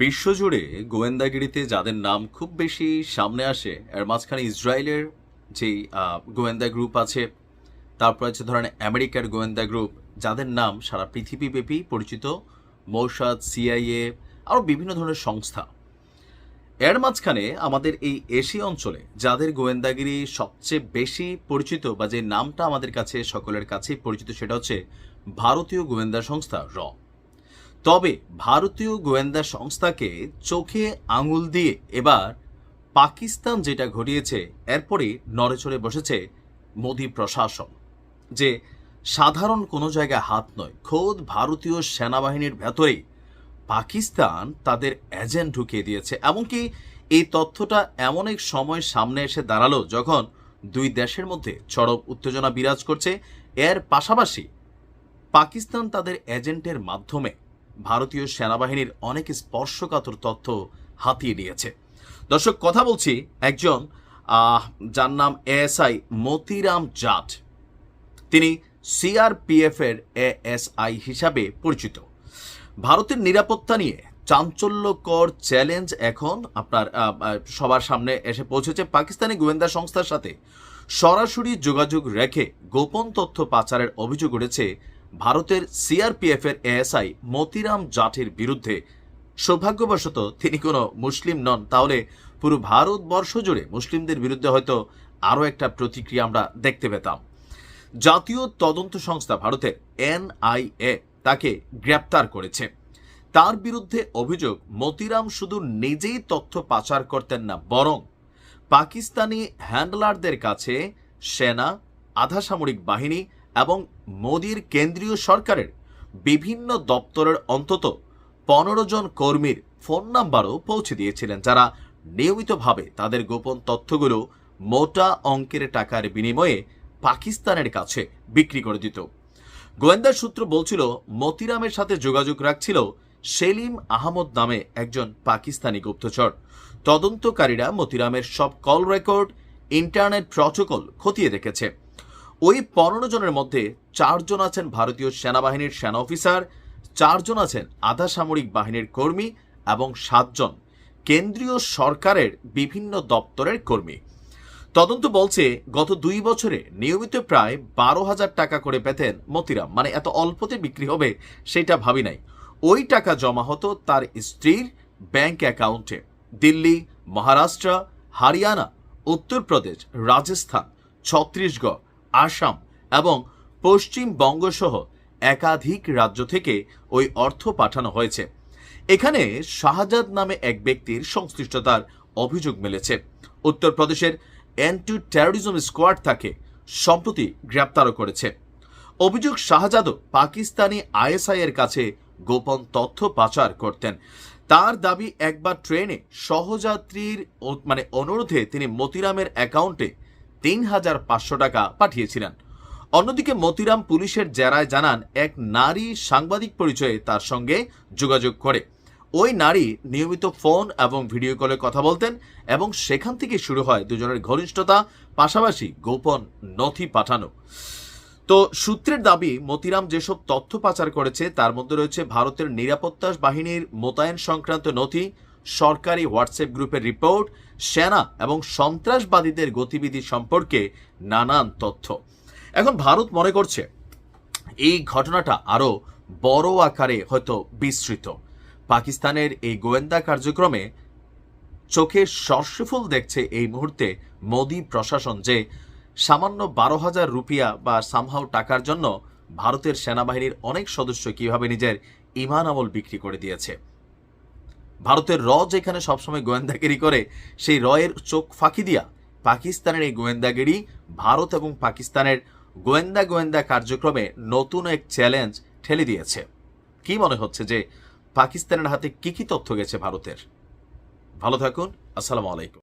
বিশ্বজুড়ে গোয়েন্দাগিরিতে যাদের নাম খুব বেশি সামনে আসে, এর মাঝখানে ইসরায়েলের যেই গোয়েন্দা গ্রুপ আছে, তারপর আছে ধরেন আমেরিকার গোয়েন্দা গ্রুপ, যাদের নাম সারা পৃথিবীব্যাপী পরিচিত মৌসাদ সিআইএ, আরও বিভিন্ন ধরনের সংস্থা। এর মাঝখানে আমাদের এই এশিয়া অঞ্চলে যাদের গোয়েন্দাগিরি সবচেয়ে বেশি পরিচিত বা যে নামটা আমাদের কাছে সকলের কাছেই পরিচিত, সেটা হচ্ছে ভারতীয় গোয়েন্দা সংস্থা র। তবে ভারতীয় গোয়েন্দা সংস্থাকে চোখে আঙুল দিয়ে এবার পাকিস্তান যেটা ঘটিয়েছে, এরপরই নড়েচড়ে বসেছে মোদী প্রশাসন। যে সাধারণ কোনো জায়গায় হাত নয়, খোদ ভারতীয় সেনাবাহিনীর ভেতরেই পাকিস্তান তাদের এজেন্ট ঢুকিয়ে দিয়েছে। এমনকি এই তথ্যটা এমন এক সময় সামনে এসে দাঁড়াল যখন দুই দেশের মধ্যে চরম উত্তেজনা বিরাজ করছে। এর পাশাপাশি পাকিস্তান তাদের এজেন্টের মাধ্যমে ভারতীয় সেনাবাহিনীর অনেক স্পর্শকাতর তথ্য হাতিয়ে নিয়েছে। দর্শক, কথা বলছি একজন যার নাম এএসআই মতিরাম জাট। তিনি সিআরপিএফ এর এএসআই হিসাবে পরিচিত। ভারতের নিরাপত্তা নিয়ে চাঞ্চল্যকর চ্যালেঞ্জ এখন আপনার সবার সামনে এসে পৌঁছেছে। পাকিস্তানি গোয়েন্দা সংস্থার সাথে সরাসরি যোগাযোগ রেখে গোপন তথ্য পাচারের অভিযোগ উঠেছে ভারতের সিআরপিএফ এর এএসআই মতিরাম জাটের বিরুদ্ধে সৌভাগ্যবশত তিনি কোনো মুসলিম নন। তাহলে পুরো ভারতবর্ষ জুড়ে মুসলিমদের বিরুদ্ধে হয়তো আরও একটা প্রতিক্রিয়া আমরা দেখতে পেতাম। জাতীয় তদন্ত সংস্থা ভারতের এনআইএ তাকে গ্রেপ্তার করেছে। তার বিরুদ্ধে অভিযোগ, মতিরাম শুধু নিজেই তথ্য পাচার করতেন না, বরং পাকিস্তানি হ্যান্ডলারদের কাছে সেনা, আধা সামরিক বাহিনী এবং মোদির কেন্দ্রীয় সরকারের বিভিন্ন দপ্তরের অন্তত পনেরো জন কর্মীর ফোন নাম্বারও পৌঁছে দিয়েছিলেন যারা নিয়মিতভাবে তাদের গোপন তথ্যগুলো মোটা অঙ্কের টাকার বিনিময়ে পাকিস্তানের কাছে বিক্রি করে দিত। গোয়েন্দা সূত্র বলছিল, মতিরামের সাথে যোগাযোগ রাখছিল সেলিম আহমদ নামে একজন পাকিস্তানি গুপ্তচর। তদন্তকারীরা মতিরামের সব কল রেকর্ড, ইন্টারনেট প্রটোকল খতিয়ে দেখেছে। ওই পনেরো জনের মধ্যে চারজন আছেন ভারতীয় সেনাবাহিনীর সেনা অফিসার, চারজন আছেন আধা সামরিক বাহিনীর কর্মী এবং সাতজন কেন্দ্রীয় সরকারের বিভিন্ন দপ্তরের কর্মী। তদন্ত বলছে, গত দুই বছরে নিয়মিত প্রায় বারো হাজার টাকা করে পেতেন মতিরাম। মানে এত অল্পতে বিক্রি হবে সেটা ভাবি নাই। ওই টাকা জমা হতো তার স্ত্রীর ব্যাংক অ্যাকাউন্টে। দিল্লি, মহারাষ্ট্র, হরিয়ানা, উত্তরপ্রদেশ, রাজস্থান, ছত্তিশগড় আসাম এবং পশ্চিমবঙ্গ সহ একাধিক রাজ্য থেকে ওই অর্থ পাঠানো হয়েছে। এখানে শাহজাদ নামে এক ব্যক্তির সংশ্লিষ্টতার অভিযোগ মিলেছে। উত্তরপ্রদেশের অ্যান্টি টেরোরিজম স্কোয়াড তাকে সম্প্রতি গ্রেপ্তারও করেছে। অভিযোগ, শাহজাদও পাকিস্তানি আইএসআই এর কাছে গোপন তথ্য পাচার করতেন। তার দাবি, একবার ট্রেনে সহযাত্রীর মানে অনুরোধে তিনি মতিরামের অ্যাকাউন্টে তিন হাজার পাঁচশো টাকা পাঠিয়েছিলেন। অন্যদিকে মতিরাম পুলিশের জেরায় জানান, এক নারী সাংবাদিক পরিচয়ে তার সঙ্গে যোগাযোগ করে। ওই নারী নিয়মিত ফোন এবং ভিডিও কলে কথা বলতেন এবং সেখান থেকে শুরু হয় দুজনের ঘনিষ্ঠতা, পাশাপাশি গোপন নথি পাঠানো। তো সূত্রের দাবি, মতিরাম যেসব তথ্য পাচার করেছে, তার মধ্যে রয়েছে ভারতের নিরাপত্তা বাহিনীর মোতায়েন সংক্রান্ত নথি সরকারি হোয়াটসঅ্যাপ গ্রুপের রিপোর্ট, সেনা এবং সন্ত্রাসবাদীদের গতিবিধি সম্পর্কে নানান তথ্য। এখন ভারত মনে করছে, এই ঘটনাটা আরও বড় আকারে হয়তো বিস্তৃত। পাকিস্তানের এই গোয়েন্দা কার্যক্রমে চোখে সর্ষফুল দেখছে এই মুহূর্তে মোদি প্রশাসন যে সামান্য বারো হাজার রুপিয়া বা সামহাও টাকার জন্য ভারতের সেনাবাহিনীর অনেক সদস্য কীভাবে নিজের ইমান আমল বিক্রি করে দিয়েছে। ভারতের র যেখানে সবসময় গোয়েন্দাগিরি করে, সেই রয়ের চোখ ফাঁকি দিয়া পাকিস্তানের এই গোয়েন্দাগিরি ভারত এবং পাকিস্তানের গোয়েন্দা গোয়েন্দা কার্যক্রমে নতুন এক চ্যালেঞ্জ ঠেলে দিয়েছে। কি মনে হচ্ছে যে পাকিস্তানের হাতে কি কি তথ্য গেছে ভারতের? ভালো থাকুন, আসসালামু আলাইকুম।